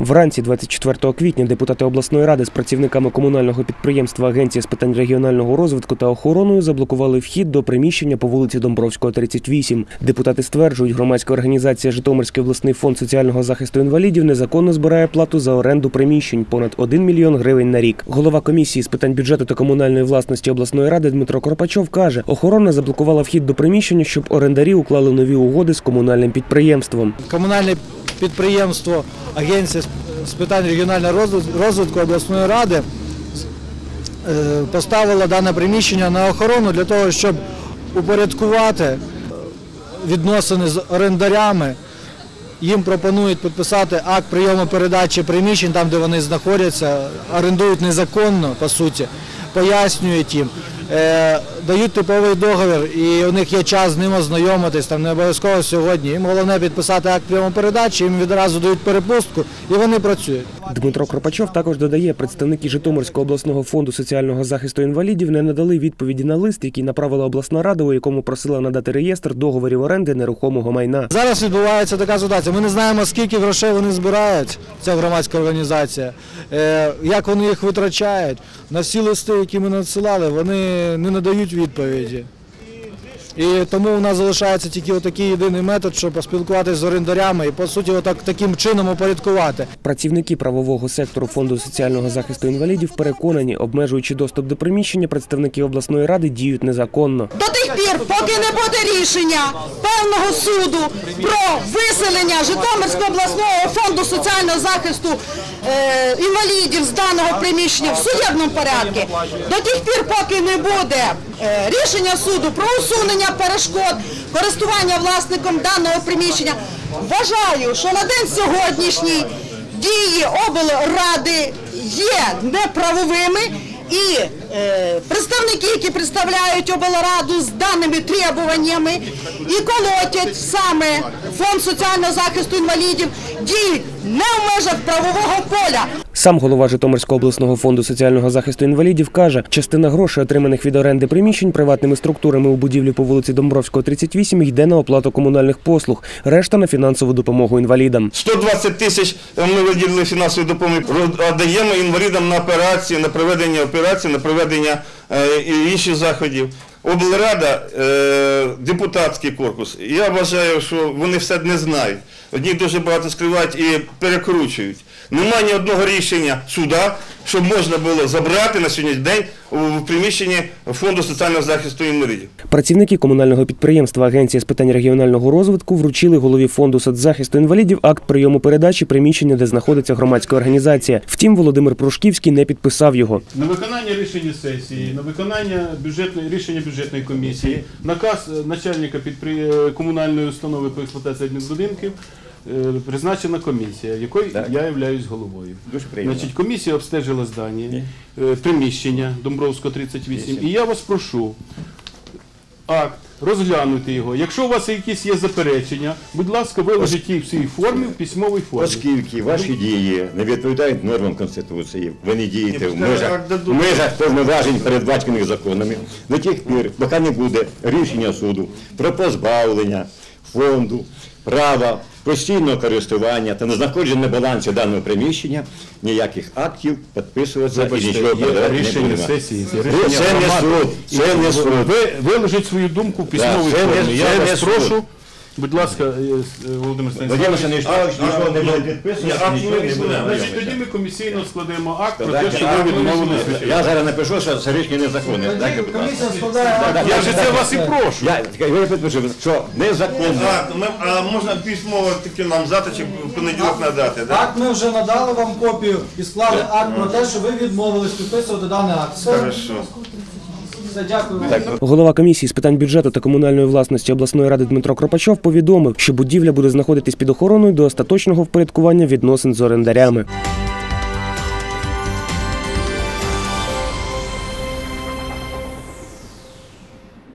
Вранці 24 квітня депутати обласної ради з працівниками комунального підприємства Агенція з питань регіонального розвитку та охороною заблокували вхід до приміщення по вулиці Домбровського, 38. Депутати стверджують, громадська організація Житомирський обласний фонд соціального захисту інвалідів незаконно збирає плату за оренду приміщень понад 1 мільйон гривень на рік. Голова комісії з питань бюджету та комунальної власності обласної ради Дмитро Коропачов каже, охорона заблокувала вхід до приміщення, щоб орендарі уклали нові угоди з комунальним підприємством. комунальне підприємство Агенція з питань регіонального розвитку обласної ради е, поставило дане приміщення на охорону для того, щоб упорядкувати е, відносини з орендарями. Їм пропонують підписати акт прийому передачі приміщень там, де вони знаходяться, орендують незаконно, по суті, пояснюють їм, е, дають типовий договір, і у них є час з ним ознайомитись, там не обов'язково сьогодні. Їм головне підписати акт прийому передачі, їм відразу дають перепустку і вони працюють. Дмитро Кропачов також додає, представники Житомирського обласного фонду соціального захисту інвалідів не надали відповіді на лист, який направила обласна рада, у якому просила надати реєстр договорів оренди нерухомого майна. Зараз відбувається така ситуація. Ми не знаємо, скільки грошей вони збирають, ця громадська організація, е, як вони їх витрачають. На всі листи, які ми надсилали, вони не надають відповіді. І тому у нас залишається тільки отакий єдиний метод, щоб поспілкуватися з орендарями і по суті отак таким чином упорядкувати. Працівники правового сектору фонду соціального захисту інвалідів переконані, обмежуючи доступ до приміщення, представники обласної ради діють незаконно. До тих пір, поки не буде рішення певного суду про виселення Житомирського обласного фонду соціального захисту е, інвалідів з даного приміщення в судебному порядку, до тих пір, поки не буде рішення суду про усунення перешкод користування власником даного приміщення, вважаю, що на день сьогоднішній дії облради є неправовими. І е, представники, які представляють облраду з даними требуваннями і колотять саме фонд соціального захисту інвалідів, діють не в межах правового поля. Сам голова Житомирського обласного фонду соціального захисту інвалідів каже, частина грошей, отриманих від оренди приміщень приватними структурами у будівлі по вулиці Домбровського, 38, йде на оплату комунальних послуг, решта на фінансову допомогу інвалідам. 120 тисяч ми виділили фінансової допомоги, роздаємо інвалідам на операції, на проведення операцій, на проведення е, інших заходів. Облрада, е, депутатський корпус. Я вважаю, що вони все не знають. Одні дуже багато скривають і перекручують. Немає ні одного рішення суда, щоб можна було забрати на сьогоднішній день у приміщенні фонду соціального захисту інвалідів. Працівники комунального підприємства Агенція з питань регіонального розвитку вручили голові фонду соцзахисту інвалідів акт прийому передачі приміщення, де знаходиться громадська організація. Втім, Володимир Прушківський не підписав його. На виконання рішення сесії, на виконання бюджетної рішення бюджетної комісії, наказ е, начальника підпри- е, комунальної установи по експлуатації адмінбудинків е, призначена комісія, якої я являюсь головою. Дуже приємно. Значить, комісія обстежила здання, е, приміщення Домбровського 38. І я вас прошу акт, розглянути його. Якщо у вас якісь є заперечення, будь ласка, виложіть їх в цій формі, в письмовій формі. Оскільки ваші дії не відповідають нормам Конституції, ви не дієте в межах, в межах повноважень, передбачених законами, до тих пір, поки не буде рішення суду про позбавлення фонду права постійного користування та незнаходження на балансі даного приміщення, ніяких актів підписуватися і нічого передавати не рішення будемо. сесії, є рішення Це не суд, це не суд. Ви виложіть свою думку в письмовій формі. Я не вас прошу, будь ласка, е, е, Володимир Станіславович. Станіславович, нічого не буде Ні, підписувати, акт нічого не візьмемо. буде. Значить, тоді ми комісійно складемо акт про те, що ви відмовилися. Я зараз напишу, що це рішення незаконне. Будь ласка. Так, Я так, ж так, це вас і прошу. Я, я підпишу, що незаконно. А, ми- а можна письмово таки нам завтра чи в понеділок надати, так? Акт ми вже надали вам копію і склали акт про те, що ви відмовились підписувати даний акт. Все, Хорошо. Дякую. Голова комісії з питань бюджету та комунальної власності обласної ради Дмитро Кропачов повідомив, що будівля буде знаходитись під охороною до остаточного впорядкування відносин з орендарями.